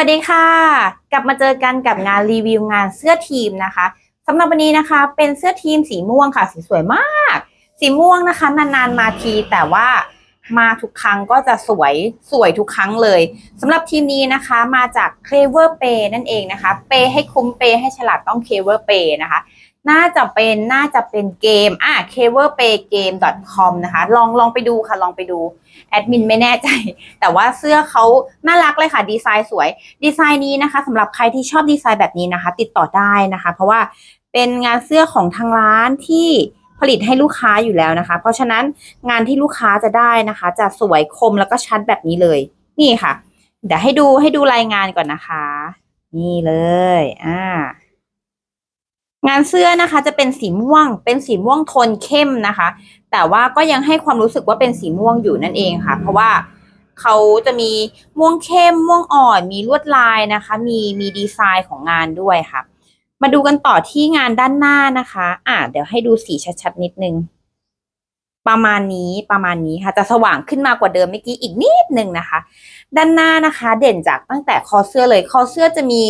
สวัสดีค่ะ กลับมาเจอกันกับงานรีวิวงานเสื้อทีมนะคะสำหรับวันนี้นะคะ เป็นเสื้อทีมสีม่วงค่ะ สีสวยมาก สีม่วงนะคะ นานๆมาทีแต่ว่ามาทุกครั้งก็จะสวยสวยทุกครั้งเลยสำหรับทีมนี้นะคะมาจาก Clever Pay นั่นเองนะคะ เปให้คุ้มเปให้ฉลาดต้อง Clever Pay นะคะ น่าจะเป็นน่าจะเป็นเกมอะ cleverpaygame.com นะคะ ลองลองไปดูค่ะ ลองไปดูแอดมินไม่แน่ใจ แต่ว่าเสื้อเขาน่ารักเลยค่ะ ดีไซน์สวย ดีไซน์นี้นะคะสำหรับใครที่ชอบดีไซน์แบบนี้นะคะ ติดต่อได้นะคะ เพราะว่าเป็นงานเสื้อของทางร้านที่ผลิตให้ลูกค้าอยู่แล้วนะคะ เพราะฉะนั้นงานที่ลูกค้าจะได้นะคะ จะสวยคมแล้วก็ชัดแบบนี้เลย นี่ค่ะ เดี๋ยวให้ดูให้ดูรายงานก่อนนะคะ นี่เลย อ่า งานเสื้อนะคะจะเป็นสีม่วง เป็นสีม่วงโทนเข้มนะคะ แต่ว่าก็ยังให้ความรู้สึกว่าเป็นสีม่วงอยู่นั่นเองค่ะ เพราะว่าเขาจะมีม่วงเข้มม่วงอ่อน มีลวดลายนะคะ มีมีดีไซน์ของงานด้วยค่ะ มาดูกันต่อที่งานด้านหน้านะคะ อะเดี๋ยวให้ดูสีชัดๆนิดนึง ประมาณนี้ประมาณนี้ค่ะ จะสว่างขึ้นมากว่าเดิมเมื่อกี้อีกนิดนึงนะคะ ด้านหน้านะคะ เด่นจากตั้งแต่คอเสื้อเลยคอเสื้อจะมี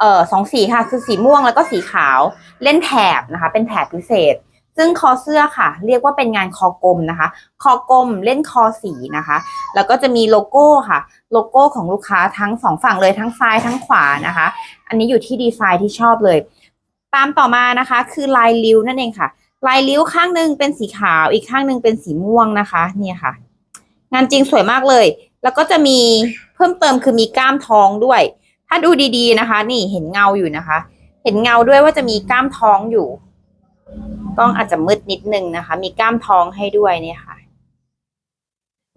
เอ่อสองสีค่ะ คือสีม่วงแล้วก็สีขาวเล่นแถบนะคะ เป็นแถบพิเศษ ซึ่งคอเสื้อค่ะ เรียกว่าเป็นงานคอกลมนะคะ คอกลมเล่นคอสีนะคะ แล้วก็จะมีโลโก้ค่ะ โลโก้ของลูกค้าทั้งสองฝั่งเลยทั้งซ้ายทั้งขวานะคะ อันนี้อยู่ที่ดีไซน์ที่ชอบเลย ตามต่อมานะคะ คือลายริ้วนั่นเองค่ะ ลายริ้วข้างหนึ่งเป็นสีขาวอีกข้างหนึ่งเป็นสีม่วงนะคะ เนี่ยค่ะ งานจริงสวยมากเลย แล้วก็จะมีเพิ่มเติมคือมีกล้ามท้องด้วย ถ้าดูดีๆนะคะ นี่เห็นเงาอยู่นะคะ เห็นเงาด้วยว่าจะมีกล้ามท้องอยู่ กล้องอาจจะมืดนิดนึงนะคะ มีกล้ามท้องให้ด้วยเนี่ยค่ะ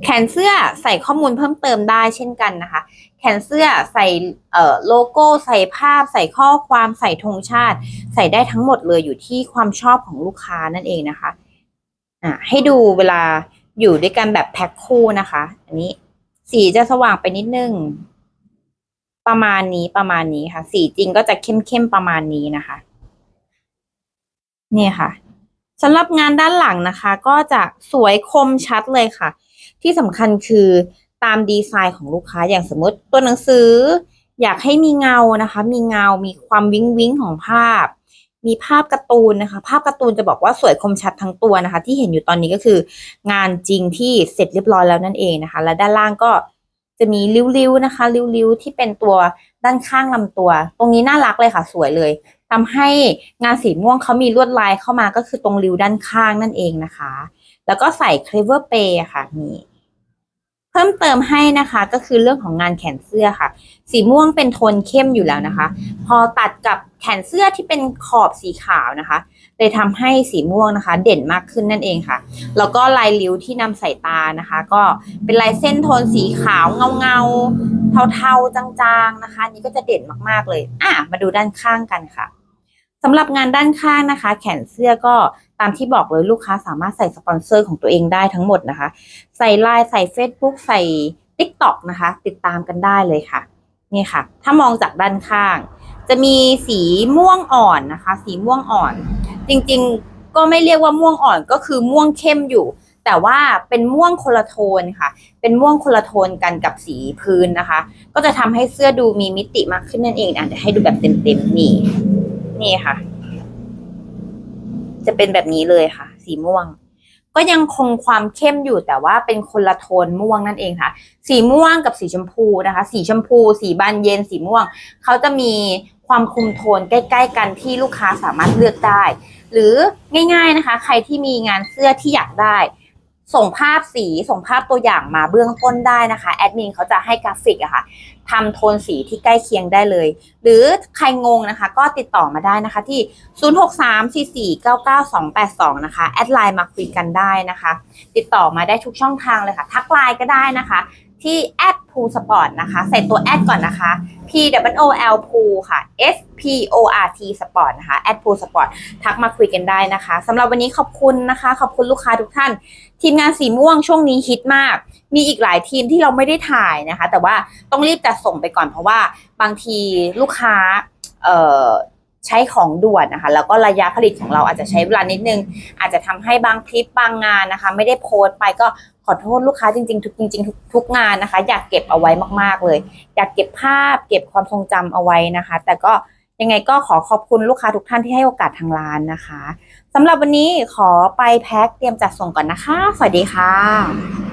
แขนเสื้อใส่ข้อมูลเพิ่มเติมได้เช่นกันนะคะ แขนเสื้อใส่เอ่อโลโก้ใส่ภาพ ใส่ข้อความใส่ธงชาติ ใส่ได้ทั้งหมดเลยอยู่ที่ความชอบของลูกค้านั่นเองนะคะอ่าให้ดูเวลาอยู่ด้วยกันแบบแพ็คคู่นะคะ อันนี้สีจะสว่างไปนิดนึง ประมาณนี้ประมาณนี้ค่ะ สีจริงก็จะเข้มๆประมาณนี้นะคะ นี่ค่ะสำหรับงานด้านหลังนะคะ ก็จะสวยคมชัดเลยค่ะ ที่สำคัญคือตามดีไซน์ของลูกค้าอย่างสมมติตัวหนังสือ อยากให้มีเงานะคะ มีเงา มีความวิ้งวิ้งของภาพ มีภาพการ์ตูนนะคะ ภาพการ์ตูนจะบอกว่าสวยคมชัดทั้งตัวนะคะ ที่เห็นอยู่ตอนนี้ก็คือ งานจริงที่เสร็จเรียบร้อยแล้วนั่นเองนะคะ และด้านล่างก็ จะมีริ้วๆนะคะ ริ้วๆที่เป็นตัวด้านข้างลำตัว ตรงนี้น่ารักเลยค่ะ สวยเลยทำให้งานสีม่วงเขามีลวดลายเข้ามาก็คือตรงริ้วด้านข้างนั่นเองนะคะ แล้วก็ใส่ clever pay อะค่ะนี่ เพิ่มเติมให้นะคะก็คือเรื่องของงานแขนเสื้อค่ะ สีม่วงเป็นโทนเข้มอยู่แล้วนะคะ พอตัดกับแขนเสื้อที่เป็นขอบสีขาวนะคะเลยทำให้สีม่วงนะคะ เด่นมากขึ้นนั่นเองค่ะ แล้วก็ลายริ้วที่นำใส่ตานะคะ ก็เป็นลายเส้นโทนสีขาวเงาเงาๆเทาๆจางๆนะคะนนี่ก็จะเด่นมากๆเลย อะมาดูด้านข้างกันค่ะสำหรับงานด้านข้างนะคะ แขนเสื้อก็ ตามที่บอกเลยลูกค้าสามารถใส่สปอนเซอร์ของตัวเองได้ทั้งหมดนะคะ ใส่ไลน์ใส่ Facebook ใส่ TikTok นะคะ ติดตามกันได้เลยค่ะ นี่ค่ะ ถ้ามองจากด้านข้าง จะมีสีม่วงอ่อนนะคะ สีม่วงอ่อน จริงๆก็ไม่เรียกว่าม่วงอ่อนก็คือม่วงเข้มอยู่ แต่ว่าเป็นม่วงคนละโทนค่ะ เป็นม่วงคนละโทนกันกับสีพื้นนะคะ ก็จะทำให้เสื้อดูมีมิติมากขึ้นนั่นเองอะเดี๋ยวให้ดูแบบเต็มๆนี่นี่ค่ะ จะเป็นแบบนี้เลยค่ะ สีม่วง ก็ยังคงความเข้มอยู่แต่ว่าเป็นคนละโทนม่วงนั่นเองค่ะ สีม่วงกับสีชมพูนะคะ สีชมพู สีบานเย็น สีม่วง เขาจะมีความคุมโทนใกล้ ๆ กันที่ลูกค้าสามารถเลือกได้ หรือง่าย ๆนะคะ ใครที่มีงานเสื้อที่อยากได้ ส่งภาพสีส่งภาพตัวอย่างมาเบื้องต้นได้นะคะแอดมินเขาจะให้กราฟิกอะค่ะทำโทนสีที่ใกล้เคียงได้เลย หรือใครงงนะคะ ก็ติดต่อมาได้นะคะที่ 0634499282 นะคะ แอดไลน์มาคุยกันได้นะคะ ติดต่อมาได้ทุกช่องทางเลยค่ะ ทักไลน์ก็ได้นะคะ ที่แอดพูสปอร์ตนะคะ ใส่ตัวแอดก่อนนะคะ P W O L พูค่ะ S P O R T Sport นะคะแอดพูสปอร์ตทักมาคุยกันได้นะคะสำหรับวันนี้ขอบคุณนะคะ ขอบคุณลูกค้าทุกท่าน ทีมงานสีม่วงช่วงนี้ฮิตมาก มีอีกหลายทีมที่เราไม่ได้ถ่ายนะคะ แต่ว่าต้องรีบจัดส่งไปก่อนเพราะว่าบางทีลูกค้าเอ่อใช้ของด่วนนะคะ แล้วก็ระยะผลิตของเราอาจจะใช้เวลานิดนึง อาจจะทำให้บางคลิปบางงานนะคะ ไม่ได้โพสต์ไปก็ ออโทษลูกค้าจริงๆทุกจริงๆทุกทุกงานนะคะ อยากเก็บเอาไว้มากๆเลย อยากเก็บภาพ เก็บความทรงจำเอาไว้นะคะ แต่ก็ยังไงก็ขอขอบคุณลูกค้าทุกท่านที่ให้โอกาสทางร้านนะคะสำหรับวันนี้ขอไปแพ็คเตรียมจัดส่งก่อนนะคะ สวัสดีค่ะ